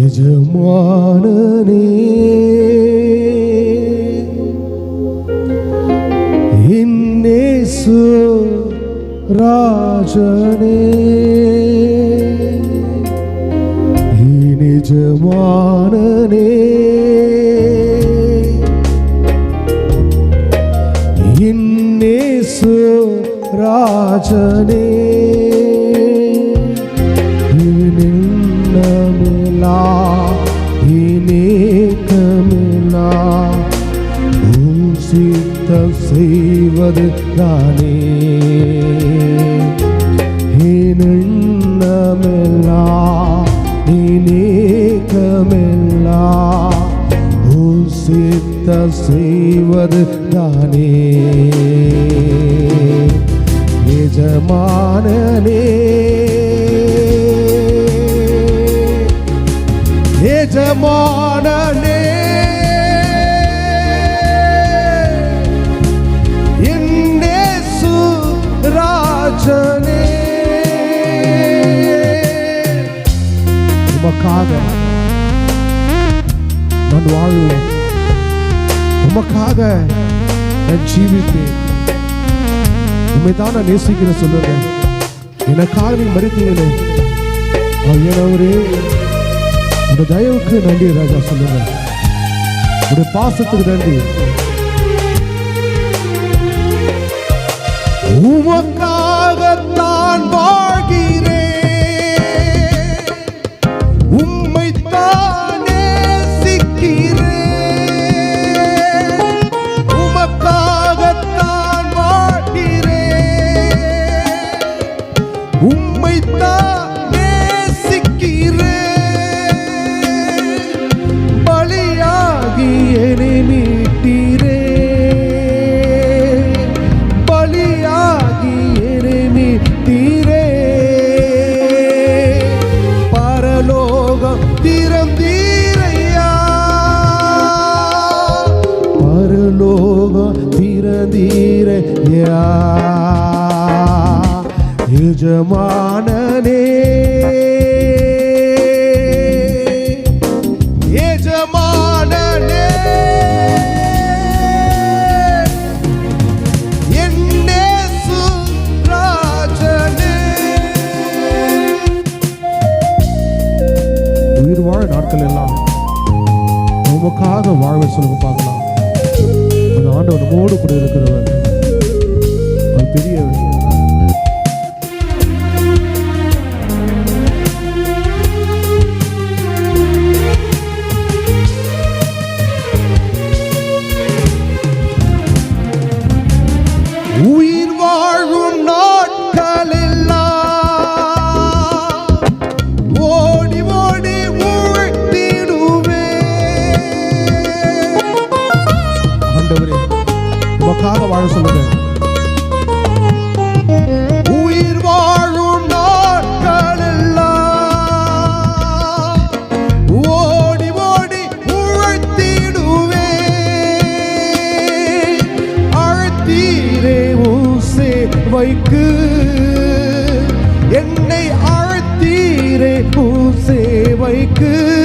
எஜமானனே இன்னேசு ராஜனே நிஜமானனே இன்னேசு ராஜனே நின்னமிலா இனேக்கமிலா உன் சித்தம் செய்வது தானே. இனமில்லா இனேக்கமில்லா உன் சித்தம் செய்வது தானே. எஜமானனே எஜமானனே இன்னேசு ராஜனே. உமக்காக நான் வாழ்வேன். உமக்காக நான் ஜீவிப்பேன். உண்மை நான் நேசிக்கிறேன் சொல்லுங்க. எனக்காக நீ மறுத்தீங்களே ஐயனவரே உங்க தயவுக்கு நன்றி ராஜா சொல்லுங்க உடைய பாசத்துக்கு நன்றி. உமக்காகத்தான் வாழ்கிறேன். உம்மைத்தான் பரலோகம் திறந்தீரையா? பரலோகம் திறந்தீரையா? எஜமானனே வாழ நாட்கள் எல்லாம். உமக்காக வாழ்வை சொல்லுங்க பார்க்கலாம். அந்த ஆண்டவர் நம்மோடு கூட இருக்கிறவர். அது பெரியவர். வாழ சொல்லுங்க. உயிர் வாழும் நாட்கள் எல்லாம் ஓடி ஓடி உழைத்திடுவே. அழுத்தீரே ஊசே வைக்கு. என்னை அழைத்தீரே ஊசே வைக்கு.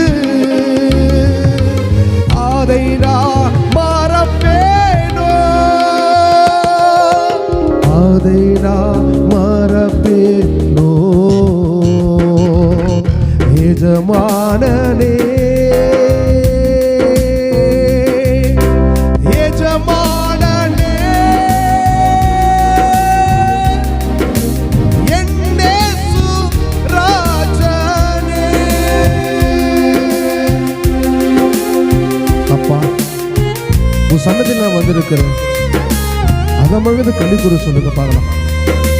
எஜமானனே. எஜமானனே அப்பா நான் வந்திருக்கிறேன். அதை முழுது கண்டிக்குற சொல்லுங்க பார்க்கலாம்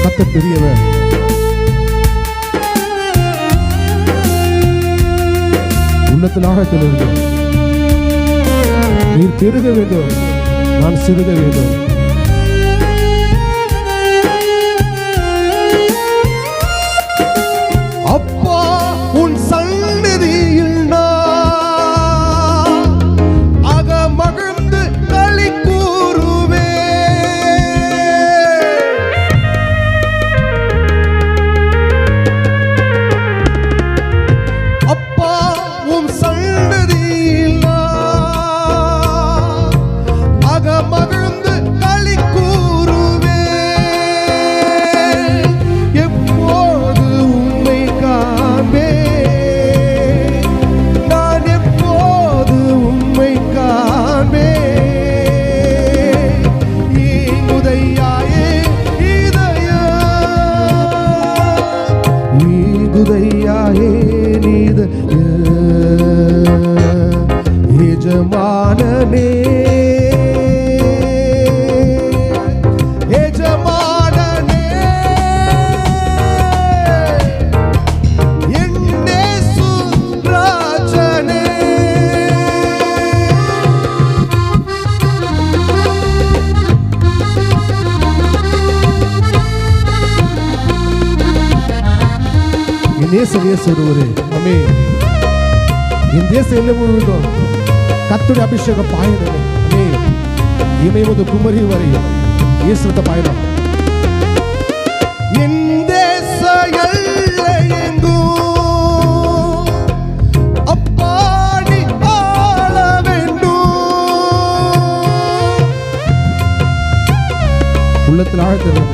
கத்த பெரியவர். உள்ளத்தில் ஆழத்தில் இருந்து நீர் பெருக வேண்டும் நான் சிறுக வேண்டும் நேசர் இயேசு ஒருவரே அமே என் தேசம் இல்லை முழுவதும் கத்துடைய அபிஷேகம் பாயணமே அமே இமை முதல் குமரி வரை இயேசுத்த பயணம் என் தேச எல்லை எங்கும் அப்பாடி ஆள வேண்டும் உள்ளத்தில் ஆழ்த்திருந்தது